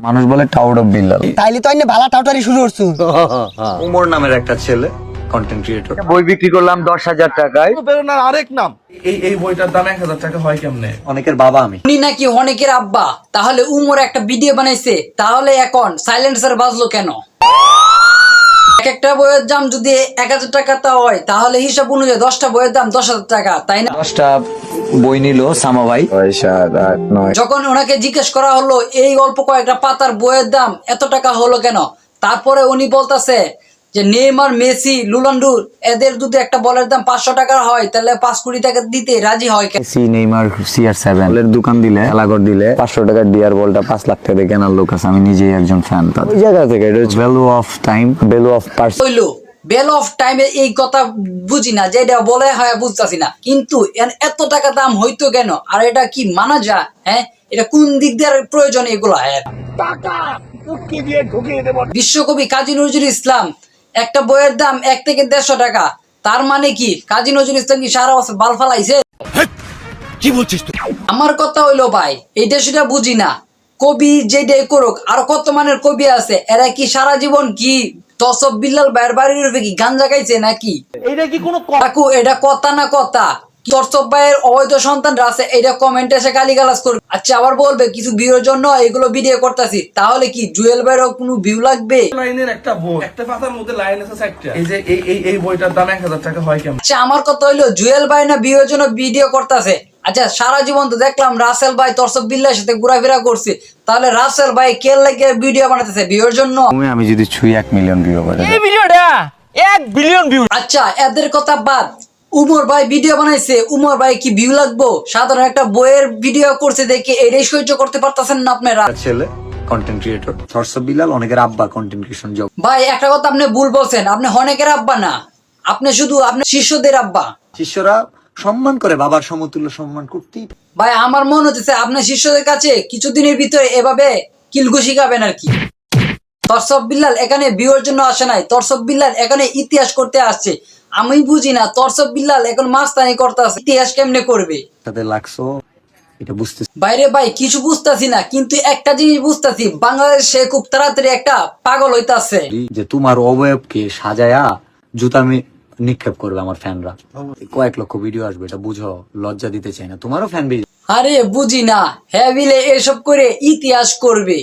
মানুষ বলে tout of Billal. তাইলে তো আইনে ভালা টাউটারি শুরু করছু। উমর নামের একটা ছেলে কন্টেন্ট ক্রিয়েটর বই বিক্রি করলাম দশ হাজার টাকায়। প্রেরণার আরেক নাম। এই এই বইটার দাম এক হাজার টাকা হয় কেমনে? অনেকের বাবা আমি। উনি নাকি অনেকের আব্বা। তাহলে উমর একটা ভিডিও বানাইছে তাহলে এখন সাইলেন্সার বাজলো কেন? এক একটা বইয়ের দাম যদি এক হাজার টাকা তা হয় তাহলে হিসাব অনুযায়ী দশটা বইয়ের দাম দশ হাজার টাকা তাই না? দশটা বই নিল সামা ভাই। ছয় সাত আট নয়। যখন ওনাকে জিজ্ঞেস করা হলো এই অল্প কয়েকটা পাতার বইয়ের দাম এত টাকা হলো কেন? তারপরে উনি বলতাছে যে নেইমার মেসি লুলান্ডুর এদের যদি একটা বলের দাম পাঁচশো টাকার হয় তাহলে পাঁচ কোটি টাকা দিতে রাজি হয় কেন সি নেইমার সিআর সেভেন। বলের দোকান দিলে এলাগর দিলে পাঁচশো টাকার ডিয়ার বলটা পাঁচ লাখ টাকা দিয়ে কেনার লোক আছে। আমি নিজেই একজন ফ্যান তার ওই জায়গা থেকে এটা value of time value of person হইল বেল অফ টাইমে এই কথা বুঝি না যে এটা বলে হয় বুঝতাছি না। কিন্তু এন- এত টাকা দাম হইতো কেন? আর এটা কি মানা যায়? হ্যাঁ? এটা কোন দিক দিয়ে প্রয়োজন এগুলো? হ্যাঁ। বিশ্বকবি কাজী নজরুল ইসলাম একটা বইয়ের দাম এক থেকে দেড়শো টাকা। তার মানে কি? কাজী নজরুল ইসলাম কি সারা বছর বাল ফালাইছে? কি বলছিস তুই? আমার কথা হইল ভাই এইটা সেটা বুঝি না। কবি যেটাই করুক আর কত মানের কবি আছে? এরা কি সারা জীবন কি তসব বিল্লাল বাইর বাড়ির রূপে কি গান জাগাইছে নাকি? এটা কি কোনো কাকু এটা কথা না কথা। ভাইয়ের অবৈধ সন্তানরা আছে এটা কমেন্টে এসে গালি গালাজ করবে। আচ্ছা আবার বলবে কিছু ভিউর জন্য এগুলো ভিডিও করতেছি। তাহলে কি জুয়েল ভাইয়েরও কোনো ভিউ লাগবে? লাইনের একটা বই একটা পাতার মধ্যে লাইন আছে চারটা। এই যে এই এই এই বইটার দাম এক হাজার টাকা হয় কেমন? আচ্ছা আমার কথা হইল জুয়েল ভাই না ভিউর জন্য ভিডিও করতেছে। আচ্ছা সারা জীবন তো দেখলাম রাসেল ভাই তর্সব বিল্লার সাথে ঘোরাফেরা করছে। তাহলে রাসেল ভাই কে লাগে ভিডিও বানাতেছে ভিউর জন্য? তুমি আমি যদি ছুঁই এক মিলিয়ন ভিউ করে এই ভিডিওটা এক বিলিয়ন ভিউ আচ্ছা এদের কথা বাদ। উমর ভাই ভিডিও বানাইছে। উমর ভাই কি ভিউ লাগবো? সাধারণ একটা বইয়ের ভিডিও করছে দেখে এটাই সহ্য করতে পারতেছেন না আপনারা। ছেলে কন্টেন্ট ক্রিয়েটর অনেকের আব্বা কন্টেন্ট ক্রিয়েশন জব ভাই একটা কথা আপনি ভুল বলছেন। আপনি অনেকের আব্বা না। আপনি শুধু আপনি শিষ্যদের আব্বা। শিষ্যরা সম্মান করে বাবার সমতুল্য সম্মান করতেই ভাই আমার মনে হচ্ছে আপনার শিষ্যদের কাছে কিছুদিনের ভিতরে এভাবে কিলঘু শিখাবেন আর কি। তরসব বিল্লাল এখানে বিয়ের জন্য আসে নাই। তরসব বিল্লাল এখানে ইতিহাস করতে আসছে। আমি বুঝি না তরসব বিল্লাল এখন মাস্তানি করতে আসছে ইতিহাস কেমনে করবে? সাথে লাগছো? এটা বুঝতে বাইরে ভাই কিছু বুঝতাছি না কিন্তু একটা জিনিস বুঝতাছি বাংলাদেশে খুব তাড়াতাড়ি একটা পাগল হইতাছে। যে তোমার অবয়বকে সাজায়া জুতামি নিক্ষেপ করবে আমার ফ্যানরা। কয়েক লক্ষ ভিডিও আসবে এটা বুঝো লজ্জা দিতে চাই না। তোমারও ফ্যান বেজ আরে বুঝি না হ্যাভিলে এসব করে ইতিহাস করবে।